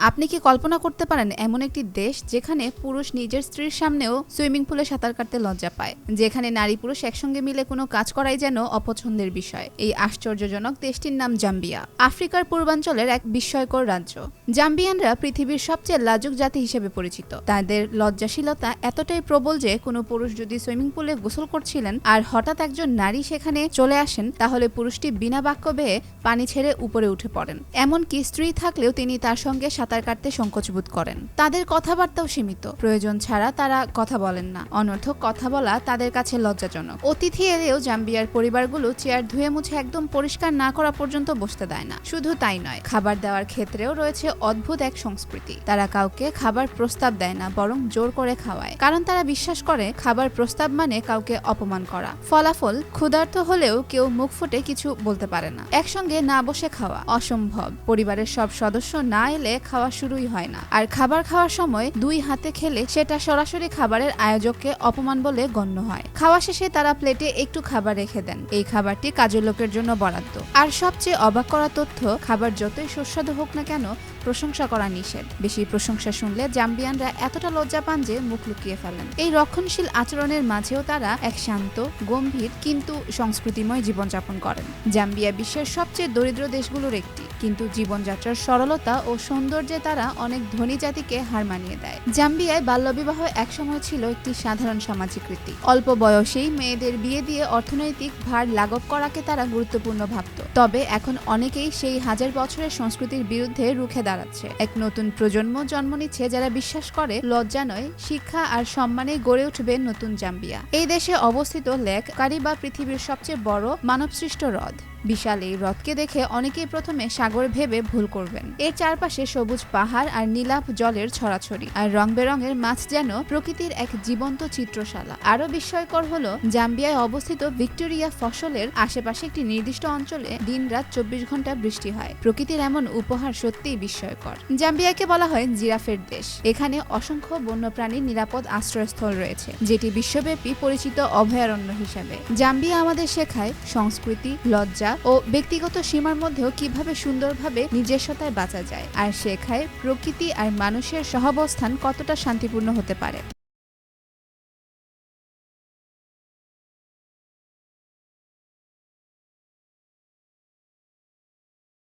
আপনি কি কল্পনা করতে পারেন এমন একটি দেশ যেখানে পুরুষ নিজের স্ত্রীর সামনেও সুইমিং পুলে সাঁতার কাটতে লজ্জা পায়? যেখানে নারী পুরুষ একসঙ্গে মিলে কোনো কাজ করাই যেন অপছন্দের বিষয়। এই আশ্চর্যজনক দেশটির নাম জাম্বিয়া। আফ্রিকার পূর্বাঞ্চলের এক বিস্ময়কর রাজ্য। জাম্বিয়ানরা পৃথিবীর সবচেয়ে লাজুক জাতি হিসেবে পরিচিত। তাদের লজ্জাশীলতা এতটাই প্রবল যে কোনো পুরুষ যদি সুইমিং পুলে গোসল করছিলেন আর হঠাৎ একজন নারী সেখানে চলে আসেন, তাহলে পুরুষটি বিনা বাক্য বেয়ে পানি ছেড়ে উপরে উঠে পড়েন। এমনকি স্ত্রী থাকলেও তিনি তার সঙ্গে সাঁতার কাটতে সংকোচবোধ করেন। তাদের কথাবার্তাও সীমিত। প্রয়োজন ছাড়া তারা কথা বলেন না। অনর্থক কথা বলা তাদের কাছে লজ্জাজনক। অতিথি এলেও জাম্বিয়ার পরিবারগুলো চেয়ার ধুয়ে মুছে একদম পরিষ্কার না করা পর্যন্ত বসতে দেয় না। শুধু তাই নয়, খাবার দেওয়ার ক্ষেত্রেও রয়েছে অদ্ভুত এক সংস্কৃতি। তারা কাউকে খাবার প্রস্তাব দেয় না, বরং জোর করে খাওয়ায়। কারণ তারা বিশ্বাস করে, খাবার প্রস্তাব মানে কাউকে অপমান করা। ফলাফল ক্ষুধার্ত হলেও কেউ মুখ ফুটে কিছু বলতে পারে না। একসঙ্গে না বসে খাওয়া অসম্ভব। পরিবারের সব সদস্য না এলে খাওয়া শুরুই হয় না। আর খাবার খাওয়ার সময় দুই হাতে খেলে সেটা সরাসরি খাবারের আয়োজককে অপমান বলে গণ্য হয়। খাওয়া শেষে তারা প্লেটে একটু খাবার রেখে দেন। এই খাবারটি কাজের লোকের জন্য বরাদ্দ। আর সবচেয়ে অবাক করা তথ্য, খাবার যতই সুস্বাদু হোক না কেন প্রশংসা করা নিষেধ। বেশি প্রশংসা শুনলে জাম্বিয়ানরা এতটা লজ্জা পান যে মুখ লুকিয়ে ফেলেন। এই রক্ষণশীল আচরণের মাঝেও তারা এক শান্ত, গম্ভীর, কিন্তু সংস্কৃতিময় জীবনযাপন করেন। জাম্বিয়া বিশ্বের সবচেয়ে দরিদ্র দেশগুলোর একটি। কিন্তু জীবনযাত্রার সরলতা ও সৌন্দর্যে তারা অনেক ধনী জাতিকে হার মানিয়ে দেয়। জাম্বিয়ায় বাল্যবিবাহ একসময় ছিল একটি সাধারণ সামাজিক রীতি। অল্প বয়সেই মেয়েদের বিয়ে দিয়ে অর্থনৈতিক ভার লাঘব করাকে তারা গুরুত্বপূর্ণ ভাবত। তবে এখন অনেকেই সেই হাজার বছরের সংস্কৃতির বিরুদ্ধে রুখে দাঁড়াচ্ছে। এক নতুন প্রজন্ম জন্ম নিচ্ছে যারা বিশ্বাস করে, লজ্জা নয়, শিক্ষা আর সম্মানে গড়ে উঠবে নতুন জাম্বিয়া। এই দেশে অবস্থিত লেক, কারিবা পৃথিবীর সবচেয়ে বড় মানবসৃষ্ট হ্রদ। বিশাল এই হ্রদকে দেখে অনেকেই প্রথমে সাগর ভেবে ভুল করবেন। এর চারপাশে সবুজ পাহাড় আর নীলাভ জলের ছড়াছড়ি। আর রং বেরঙের মাছ যেন প্রকৃতির এক জীবন্ত চিত্রশালা। আরও বিস্ময়কর হল জাম্বিয়ায় অবস্থিত ভিক্টোরিয়া ফসলের আশেপাশে একটি নির্দিষ্ট অঞ্চলে দিনরাত চব্বিশ ঘণ্টা বৃষ্টি হয়। প্রকৃতির এমন উপহার সত্যিই বিস্ময়কর। জাম্বিয়াকে বলা হয় জিরাফের দেশ। এখানে অসংখ্য বন্যপ্রাণীর নিরাপদ আশ্রয়স্থল রয়েছে, যেটি বিশ্বব্যাপী পরিচিত অভয়ারণ্য হিসাবে। জাম্বিয়া আমাদের শেখায় সংস্কৃতি, লজ্জা ও ব্যক্তিগত সীমার মধ্যেও কীভাবে সুন্দরভাবে নিজস্বতায় বাঁচা যায়। আর শেখায় প্রকৃতি আর মানুষের সহাবস্থান কতটা শান্তিপূর্ণ হতে পারে।